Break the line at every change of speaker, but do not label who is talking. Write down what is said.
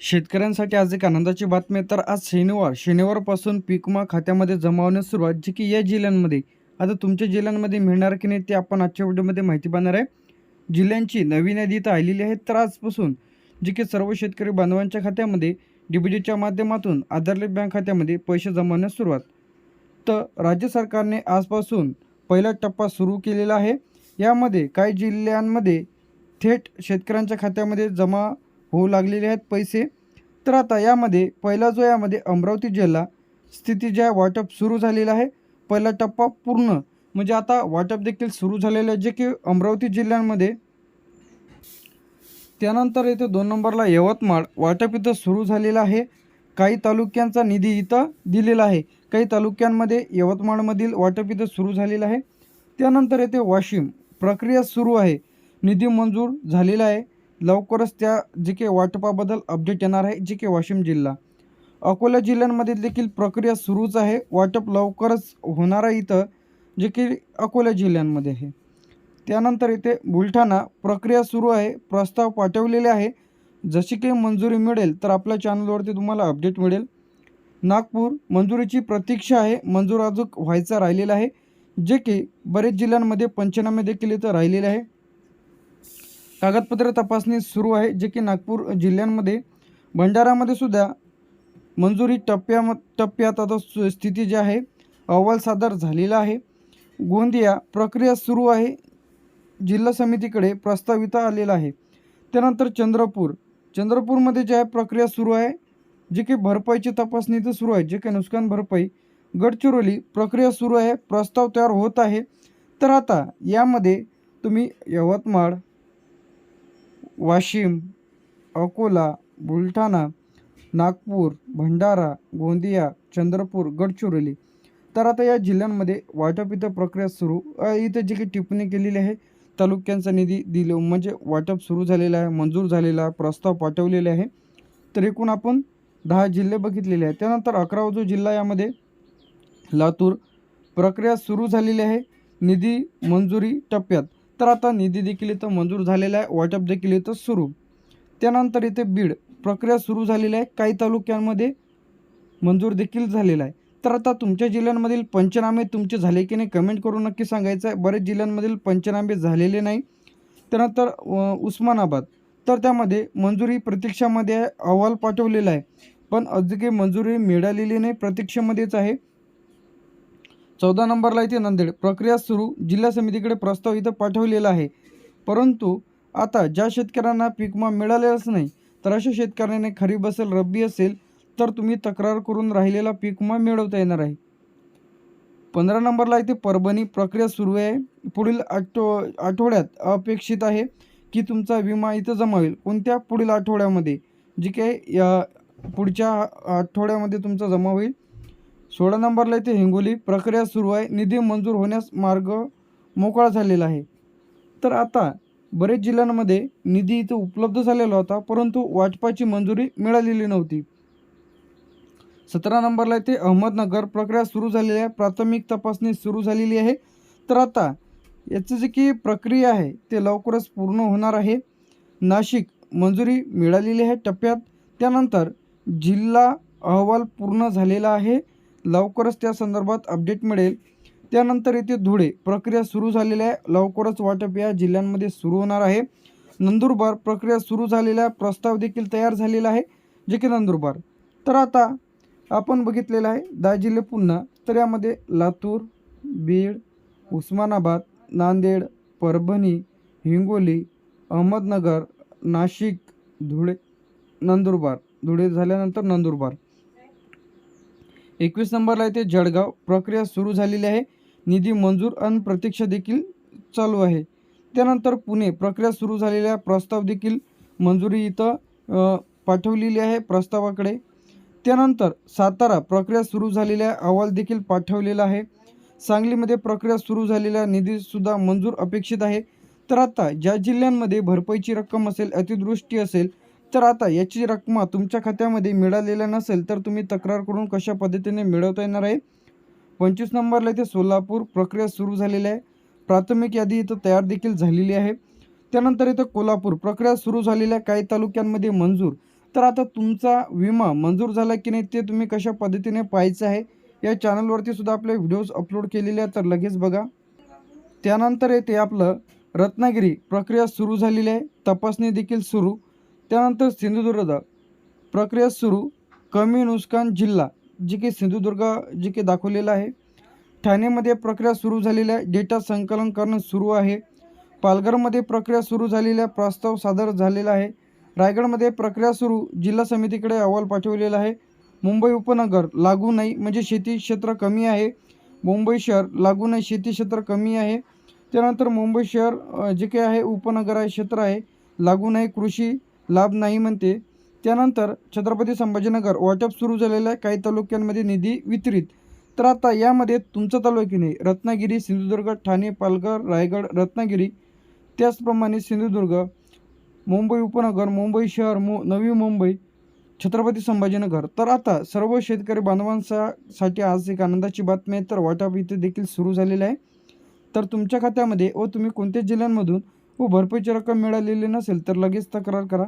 शेतकऱ्यांसाठी आज एक आनंदाची बातमी तर आज शनिवार शनिवारपासून पीकमा खात्यामध्ये जमा होण्यास सुरुवात जी की या जिल्ह्यांमध्ये. आता तुमच्या जिल्ह्यांमध्ये मिळणार की नाही ते आपण आजच्या व्हिडिओमध्ये माहिती पाहणार आहे. जिल्ह्यांची नवीन यादी इथं आलेली आहे. तर आजपासून जी की सर्व शेतकरी बांधवांच्या खात्यामध्ये डीबीटीच्या माध्यमातून आधारलेट बँक खात्यामध्ये पैसे जमा होण्यास सुरुवात. तर राज्य सरकारने आजपासून पहिला टप्पा सुरू केलेला आहे. यामध्ये काही जिल्ह्यांमध्ये थेट शेतकऱ्यांच्या खात्यामध्ये जमा होऊ लागलेले आहेत पैसे. तर आता यामध्ये पहिला जो यामध्ये अमरावती जिल्हा स्थिती जी आहे वाटप सुरू झालेलं आहे. पहिला टप्पा पूर्ण. म्हणजे आता वाटप देखील सुरू झालेलं आहे जे की अमरावती जिल्ह्यांमध्ये त्यानंतर इथे दोन नंबरला यवतमाळ वाटप इथं सुरू झालेलं आहे. काही तालुक्यांचा निधी इथं दिलेला आहे. काही तालुक्यांमध्ये यवतमाळमधील वाटप इथं सुरू झालेलं आहे. त्यानंतर येथे वाशिम प्रक्रिया सुरू आहे. निधी मंजूर झालेला आहे. लवकरच त्या जे काही वाटपाबद्दल अपडेट येणार आहे जे काही वाशिम जिल्हा. अकोला जिल्ह्यांमध्ये देखील प्रक्रिया सुरूच आहे. वाटप लवकरच होणार आहे इथं जे की अकोला जिल्ह्यांमध्ये आहे. त्यानंतर इथे बुलढाणा प्रक्रिया सुरू आहे. प्रस्ताव पाठवलेले आहे. जशी काही मंजुरी मिळेल तर आपल्या चॅनलवरती तुम्हाला अपडेट मिळेल. नागपूर मंजुरीची प्रतीक्षा आहे. मंजूर अजून व्हायचा राहिलेला आहे. जे की बरेच जिल्ह्यांमध्ये पंचनामे देखील इथं राहिलेले आहे. कागदपत्र तपासणी सुरू आहे जे की नागपूर जिल्ह्यांमध्ये. भंडारामध्ये सुद्धा मंजुरी टप्प्या टप्प्यात आता सु- स्थिती जी आहे अहवाल सादर झालेला आहे. गोंदिया प्रक्रिया सुरू आहे जिल्हा समितीकडे प्रस्ताव आलेला आहे. त्यानंतर चंद्रपूर चंद्रपूरमध्ये जे आहे प्रक्रिया सुरू आहे जे की भरपाईची तपासणी तर सुरू आहे जे काही नुकसान भरपाई. गडचिरोली प्रक्रिया सुरू आहे प्रस्ताव तयार होत आहे. तर आता यामध्ये तुम्ही यवतमाळ वाशिम अकोला बुलढाणा नागपूर भंडारा गोंदिया चंद्रपूर गडचिरोली. तर आता या जिल्ह्यांमध्ये वाटप इथं प्रक्रिया सुरू. इथं जी काही टिप्पणी केलेली आहे तालुक्यांचा निधी दिलो म्हणजे वाटप सुरू झालेलं आहे मंजूर झालेला आहे प्रस्ताव पाठवलेले आहे. तर एकूण आपण दहा जिल्हे बघितलेले आहेत. त्यानंतर अकरावा जो जिल्हा यामध्ये लातूर प्रक्रिया सुरू झालेली आहे. निधी मंजुरी टप्प्यात. तर आता निधी देखील इथं मंजूर झालेला आहे वाटप देखील इथं सुरू. त्यानंतर इथे बीड प्रक्रिया सुरू झालेली आहे काही तालुक्यांमध्ये मंजूर देखील झालेला आहे. तर आता तुमच्या जिल्ह्यांमधील पंचनामे तुमचे झाले की नाही कमेंट करून नक्की सांगायचं आहे. बरेच जिल्ह्यांमधील पंचनामे झालेले नाही. त्यानंतर उस्मानाबाद. तर त्यामध्ये मंजुरी प्रतीक्षामध्ये अहवाल पाठवलेला आहे. पण अजून काही मंजुरी मिळालेली नाही प्रतीक्षेमध्येच आहे. चौदा नंबरला इथे नांदेड. प्रक्रिया सुरू. जिल्हा समितीकडे प्रस्ताव इथं पाठवलेला आहे. परंतु आता ज्या शेतकऱ्यांना पीकमा मिळालेलाच नाही तर अशा शेतकऱ्यांनी खरीप असेल रब्बी असेल तर तुम्ही तक्रार करून राहिलेला पीक विमा मिळवता येणार आहे. पंधरा नंबरला इथे परभणी प्रक्रिया सुरू आहे. पुढील आठव आठवड्यात अपेक्षित आहे की तुमचा विमा इथं जमा होईल. कोणत्या पुढील आठवड्यामध्ये? जी काही या पुढच्या आठवड्यामध्ये तुमचा जमा होईल सोळा नंबरला येथे हिंगोली प्रक्रिया सुरू आहे. निधी मंजूर होण्यास मार्ग मोकळा झालेला आहे. तर आता बरेच जिल्ह्यांमध्ये निधी इथं उपलब्ध झालेला होता परंतु वाटपाची मंजुरी मिळालेली नव्हती. सतरा नंबरला येथे अहमदनगर प्रक्रिया सुरू झालेली आहे प्राथमिक तपासणी सुरू झालेली आहे. तर आता याचं जे की प्रक्रिया आहे ते लवकरच पूर्ण होणार आहे. नाशिक मंजुरी मिळालेली आहे टप्प्यात. त्यानंतर जिल्हा अहवाल पूर्ण झालेला आहे. लवकरच त्या संदर्भात अपडेट मिळेल. त्यानंतर येथे धुळे प्रक्रिया सुरू झालेली आहे. लवकरच वाटप या जिल्ह्यांमध्ये सुरू होणार आहे. नंदुरबार प्रक्रिया सुरू झालेला आहे प्रस्ताव देखील तयार झालेला आहे. जे की नंदुरबार. तर आता आपण बघितलेलं आहे दहा जिल्हे पुन्हा तर यामध्ये लातूर बीड उस्मानाबाद नांदेड परभणी हिंगोली अहमदनगर नाशिक धुळे नंदुरबार. धुळे झाल्यानंतर नंदुरबार. एकवीस नंबरला येथे जळगाव. प्रक्रिया सुरू झालेली आहे. निधी मंजूर आणि प्रतीक्षा देखील चालू आहे. त्यानंतर पुणे. प्रक्रिया सुरू झालेल्या प्रस्तावदेखील प्रस्ताव देखील मंजुरी इथं पाठवलेली आहे प्रस्तावाकडे. त्यानंतर सातारा. प्रक्रिया सुरू झालेल्या अहवाल देखील पाठवलेला आहे. सांगलीमध्ये प्रक्रिया सुरू झालेल्या निधीसुद्धा मंजूर अपेक्षित आहे. तर आता ज्या जिल्ह्यांमध्ये भरपाईची रक्कम असेल अतिदृष्टी असेल तर आता याची रक्कम तुमच्या खात्यामध्ये मिळालेल्या नसेल तर तुम्ही तक्रार करून कशा पद्धतीने मिळवता येणार आहे? पंचवीस नंबरला इथे सोलापूर प्रक्रिया सुरू झालेली आहे. प्राथमिक यादी इथं तयार देखील झालेली आहे. त्यानंतर इथं कोल्हापूर प्रक्रिया सुरू झालेल्या काही तालुक्यांमध्ये मंजूर. तर आता तुमचा विमा मंजूर झाला की नाही ते तुम्ही कशा पद्धतीने पाहायचं आहे? या चॅनलवरती सुद्धा आपले व्हिडिओज अपलोड केलेले आहेत तर लगेच बघा. त्यानंतर येते आपलं रत्नागिरी प्रक्रिया सुरू झालेली आहे. तपासणी देखील सुरू. त्यानंतर सिंधुदुर्ग प्रक्रिया सुरू. कमी नुकसान जिल्हा जे की सिंधुदुर्ग जे की दाखवलेलं आहे. ठाणेमध्ये प्रक्रिया सुरू झालेली आहे डेटा संकलन करणं सुरू आहे. पालघरमध्ये प्रक्रिया सुरू झालेली आहे प्रस्ताव सादर झालेला आहे. रायगडमध्ये प्रक्रिया सुरू जिल्हा समितीकडे अहवाल पाठवलेला आहे. मुंबई उपनगर लागू नाही म्हणजे शेती क्षेत्र कमी आहे. मुंबई शहर लागू नाही शेती क्षेत्र कमी आहे. त्यानंतर मुंबई शहर जे काही आहे उपनगर आहे क्षेत्र आहे. लागू नाही कृषी लाभ नाही म्हणते. त्यानंतर छत्रपती संभाजीनगर वाटप सुरू झालेलं आहे काही तालुक्यांमध्ये निधी वितरित. तर आता यामध्ये तुमचा तालुक्याने रत्नागिरी सिंधुदुर्ग ठाणे पालघर रायगड रत्नागिरी. त्याचप्रमाणे सिंधुदुर्ग मुंबई उपनगर मुंबई शहर मु नवी मुंबई छत्रपती संभाजीनगर. तर आता सर्व शेतकरी बांधवांसाठी आज एक आनंदाची बातमी आहे. तर वाटप इथे देखील सुरू झालेलं आहे. तर तुमच्या खात्यामध्ये व तुम्ही कोणत्या जिल्ह्यांमधून व भरपाईची रक्कम मिळालेली नसेल तर लगेच तक्रार करा.